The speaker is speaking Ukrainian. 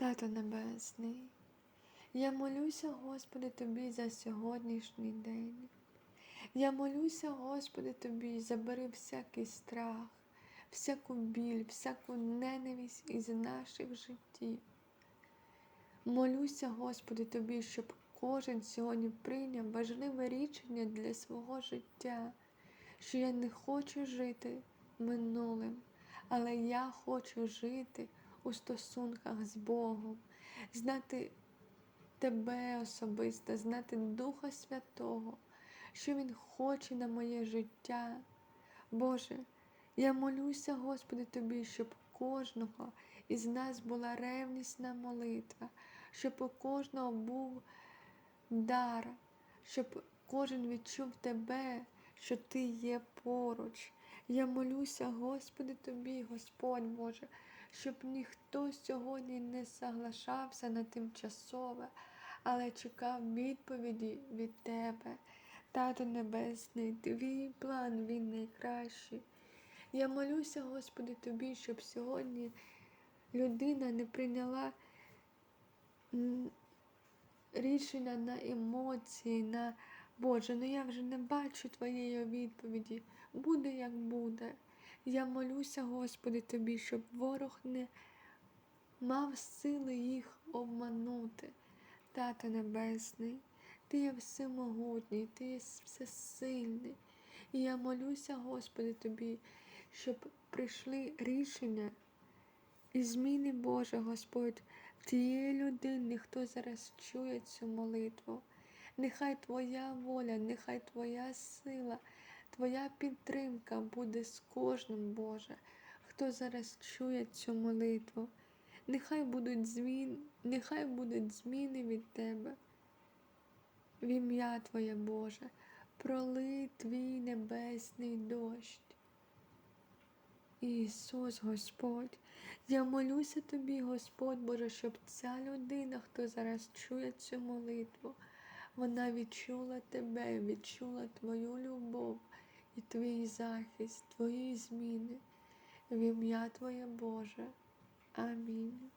Тато Небесний, я молюся, Господи, Тобі за сьогоднішній день. Я молюся, Господи, Тобі, забери всякий страх, всяку біль, всяку ненависть із наших життів. Молюся, Господи, Тобі, щоб кожен сьогодні прийняв важливе рішення для свого життя, що я не хочу жити минулим, але я хочу жити у стосунках з Богом, знати Тебе особисто, знати Духа Святого, що Він хоче на моє життя. Боже, я молюся, Господи, Тобі, щоб кожного із нас була ревнісна молитва, щоб у кожного був дар, щоб кожен відчув Тебе, що Ти є поруч. Я молюся, Господи, Тобі, Господь Боже, щоб ніхто сьогодні не соглашався на тимчасове, але чекав відповіді від Тебе. Тато Небесний, твій план він найкращий. Я молюся, Господи, Тобі, щоб сьогодні людина не прийняла рішення на емоції, на Боже, ну я вже не бачу Твоєї відповіді. Буде як буде. Я молюся, Господи, Тобі, щоб ворог не мав сили їх обманути. Тато Небесний, Ти є всемогутній, Ти є всесильний. І я молюся, Господи, Тобі, щоб прийшли рішення і зміни Боже, Господь, тієї людини, хто зараз чує цю молитву. Нехай Твоя воля, нехай Твоя сила, Твоя підтримка буде з кожним, Боже, хто зараз чує цю молитву. Нехай будуть зміни, нехай будуть зміни від Тебе. В ім'я Твоє Боже, пролий Твій небесний дощ. Ісус Господь, я молюся Тобі, Господь Боже, щоб ця людина, хто зараз чує цю молитву, вона відчула Тебе, відчула Твою любов і Твій захист, Твої зміни. В ім'я Твоє Боже. Амінь.